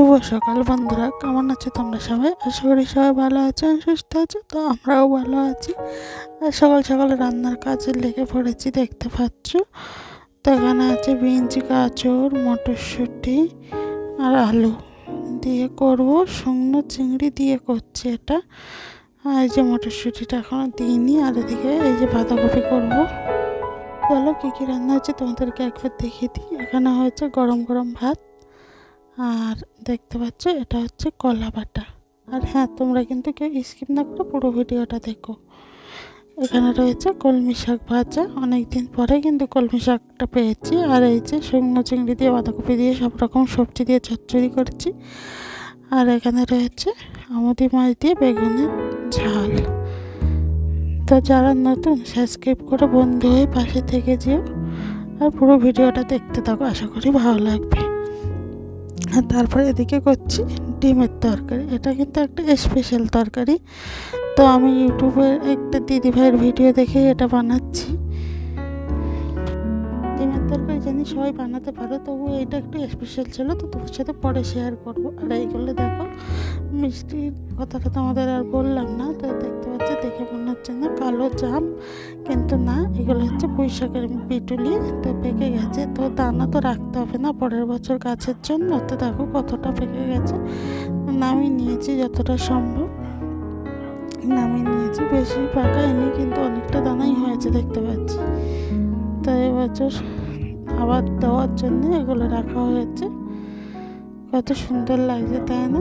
শুভ সকাল বন্ধুরা, কেমন আছো তোমরা সবাই? আশা করি সবাই ভালো আছো সুস্থ আছো, তো আমরাও ভালো আছি। আর সকাল সকাল রান্নার কাজে লেগে পড়েছি দেখতে পাচ্ছ। তো এখানে আছে বিনস, গাজর, মটরশুঁটি আর আলু দিয়ে করব। শুকনো চিংড়ি দিয়ে করছি এটা। আর এই যে মটরশুঁটিটা এখনও দিইনি, আর এদিকে এই যে বাঁধাকপি করব। বলো কী কী রান্না হচ্ছে তোমাদেরকে একবার দেখিয়ে দিই। এখানে হয়েছে গরম গরম ভাত আর দেখতে পাচ্ছ, এটা হচ্ছে কলা বাটা। আর হ্যাঁ তোমরা কিন্তু কেউ স্কিপ না করে পুরো ভিডিওটা দেখো। এখানে রয়েছে কলমি শাক ভাজা। অনেক দিন পরে কিন্তু কলমি শাকটা পেয়েছি। আর এই যে শুকনো চিংড়ি দিয়ে বাঁধাকপি দিয়ে সব রকম সবজি দিয়ে চচ্চড়ি করেছি। আর এখানে রয়েছে আমুদি মাছ দিয়ে বেগুনের ঝাল। তো যারা নতুন সাবস্ক্রাইব করে বন্ধু হয়ে পাশে থেকে যেও। আর পুরো ভিডিওটা দেখতে থাকো, আশা করি ভালো লাগবে। আর তারপরে এদিকে করছি ডিমের তরকারি। এটা কিন্তু একটা স্পেশাল তরকারি। তো আমি ইউটিউবে একটা দিদি ভাইয়ের ভিডিও দেখে এটা বানাচ্ছি। ডিমের তরকারি জানি সবাই বানাতে পারো তবু এটা একটু স্পেশাল ছিল, তো তোমার সাথে পরে শেয়ার করব। আর এইগুলো দেখো, মিষ্টির কথাটা তোমাদের আর বললাম না, তো পাচ্ছি দেখে মনে হচ্ছে না কালো জাম, কিন্তু না, এগুলো হচ্ছে পুঁই পিটুলি, তো পেকে গেছে। তো দানা তো রাখতে হবে না পরের বছর গাছের জন্য, তো দেখো কতটা পেকে গেছে। নামিয়ে নিয়েছি যতটা সম্ভব। নামিয়ে নিয়েছি, বেশি পাকায়নি কিন্তু অনেকটা দানাই হয়েছে দেখতে পাচ্ছি। তো এবছর আবার দেওয়ার জন্য এগুলো রাখা হয়েছে। কত সুন্দর লাগছে, তাই না?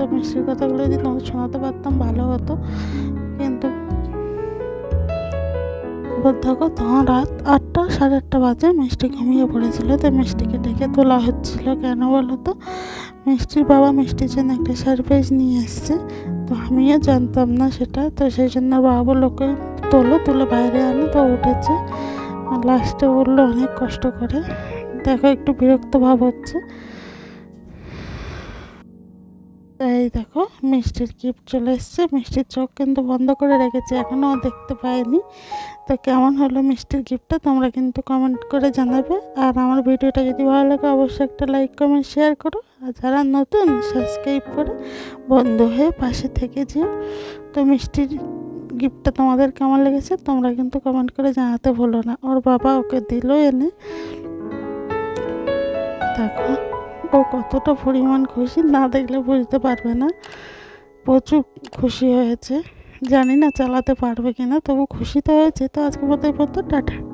তো মিষ্টির কথাগুলো যদি শোনাতে পারতাম, ভালো হতো। কিন্তু দেখো, তখন রাত আটটা, সাড়ে আটটা বাজে মিষ্টি ঘুমিয়ে পড়েছিল। তো মিষ্টিকে ডেকে তোলা হচ্ছিল কেন বলো তো? মিষ্টির বাবা মিষ্টির জন্য একটা সারপ্রাইজ নিয়ে এসছে। তো আমিও জানতাম না সেটা। তো সেই জন্য বাবা ওকে তোলো, তুলে বাইরে আনো। তো উঠেছে। লাস্টে উঠল অনেক কষ্ট করে। দেখো, একটু বিরক্ত ভাব হচ্ছে। এই দেখো, মিষ্টির গিফট চলে এসছে। মিষ্টির চোখ কিন্তু বন্ধ করে রেখেছে এখনও দেখতে পাইনি। তো কেমন হলো মিষ্টির গিফটটা তোমরা কিন্তু কমেন্ট করে জানাবে। আর আমার ভিডিওটা যদি ভালো লাগে, অবশ্যই একটা লাইক কমেন্ট শেয়ার করো। আর যারা নতুন সাবস্ক্রাইব করে বন্ধু হয়ে পাশে থেকে যেও। তো মিষ্টির গিফটটা তোমাদের কেমন লেগেছে, তোমরা কিন্তু কমেন্ট করে জানাতে ভুলো না। ওর বাবা ওকে দিল এনে। দেখো। ও কতটা পরিমাণ খুশি না দেখলে বুঝতে পারবে না। প্রচুর খুশি হয়েছে। জানি না চালাতে পারবে কিনা, তবু খুশি তো হয়েছে। তো আজকে বলতে বলতো টাটা।